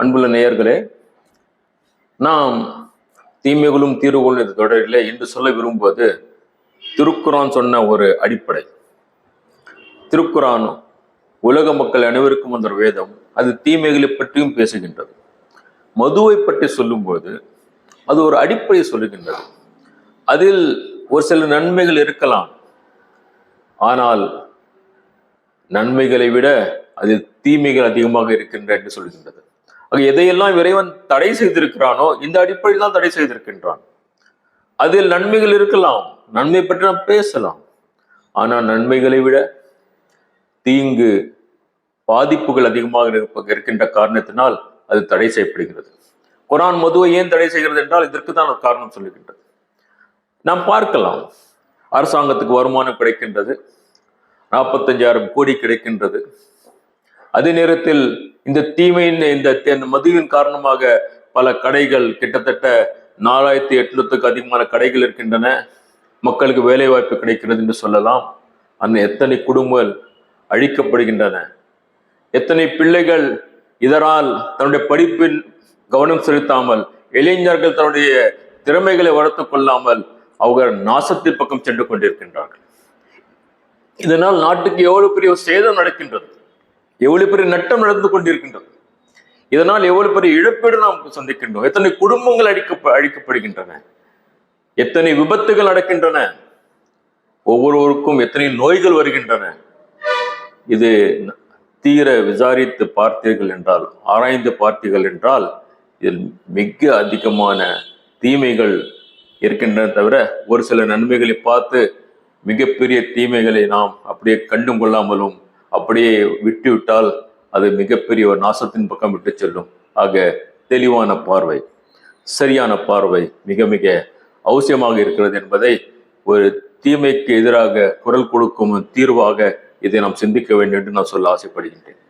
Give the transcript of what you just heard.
அன்புள்ள நேயர்களே நாம் தீமைகளும் தீர்வுகளும் இந்த தொடரில் இன்று சொல்ல விரும்புவது திருக்குறான் சொன்ன ஒரு அடிப்படை. திருக்குறான் உலக மக்கள் அனைவருக்கும் அந்த ஒரு வேதம் அது தீமைகளை பற்றியும் பேசுகின்றது. மதுவை பற்றி சொல்லும்போது அது ஒரு அடிப்படையை சொல்லுகின்றது. அதில் ஒரு சில நன்மைகள் இருக்கலாம். ஆனால் நன்மைகளை விட அதில் தீமைகள் அதிகமாக இருக்கின்றன என்று சொல்கின்றது எதையெல்லாம் இறைவன் தடை செய்திருக்கிறானோ இந்த அடிப்படையில் தான் தடை செய்திருக்கின்றான். அதில் நன்மைகள் இருக்கலாம் நன்மை பற்றி நாம் பேசலாம். ஆனால் நன்மைகளை விட தீங்கு பாதிப்புகள் அதிகமாக இருக்கின்ற காரணத்தினால் அது தடை செய்யப்படுகிறது. குரான் மதுவை ஏன் தடை செய்கிறது என்றால் இதற்கு தான் ஒரு காரணம் சொல்லுகின்றது. நாம் பார்க்கலாம் அரசாங்கத்துக்கு வருமானம் கிடைக்கின்றது நாற்பத்தஞ்சாயிரம் கோடி கிடைக்கின்றது. அதே நேரத்தில் இந்த தீமையின் இந்த மதுவின் காரணமாக பல கடைகள் கிட்டத்தட்ட நாலாயிரத்தி எட்நூத்துக்கு அதிகமான கடைகள் இருக்கின்றன. மக்களுக்கு வேலை வாய்ப்பு கிடைக்கிறது என்று சொல்லலாம். அந்த எத்தனை குடும்பங்கள் அழிக்கப்படுகின்றன. எத்தனை பிள்ளைகள் இதனால் தன்னுடைய படிப்பில் கவனம் செலுத்தாமல் இளைஞர்கள் தன்னுடைய திறமைகளை வளர்த்துக் கொள்ளாமல் அவர்கள் நாசத்தின் பக்கம் சென்று கொண்டிருக்கின்றார்கள். இதனால் நாட்டுக்கு எவ்வளவு பெரிய ஒரு சேதம் நடக்கின்றது. எவ்வளவு பெரிய நட்டம் நடந்து கொண்டிருக்கின்றது இதனால் எவ்வளவு பெரிய இழப்பீடு நாம் சந்திக்கின்றோம். எத்தனை குடும்பங்கள் அழிக்க அழிக்கப்படுகின்றன. எத்தனை விபத்துகள் நடக்கின்றன. ஒவ்வொருவருக்கும் எத்தனை நோய்கள் வருகின்றன. இது தீர விசாரித்து பார்த்தீர்கள் என்றால் ஆராய்ந்து பார்த்தீர்கள் என்றால் இதில் மிக அதிகமான தீமைகள் இருக்கின்றன தவிர ஒரு சில நன்மைகளை பார்த்து மிகப்பெரிய தீமைகளை நாம் அப்படியே கண்டும் கொள்ளாமலும் அப்படியே விட்டு விட்டால் அது மிகப்பெரிய ஒரு நாசத்தின் பக்கம் விட்டு செல்லும். ஆக தெளிவான பார்வை சரியான பார்வை மிக மிக அவசியமாக இருக்கிறது என்பதை ஒரு தீமைக்கு எதிராக குரல் கொடுக்கும் தீர்வாக இதை நாம் சிந்திக்க வேண்டும் என்று நான் சொல்ல ஆசைப்படுகின்றேன்.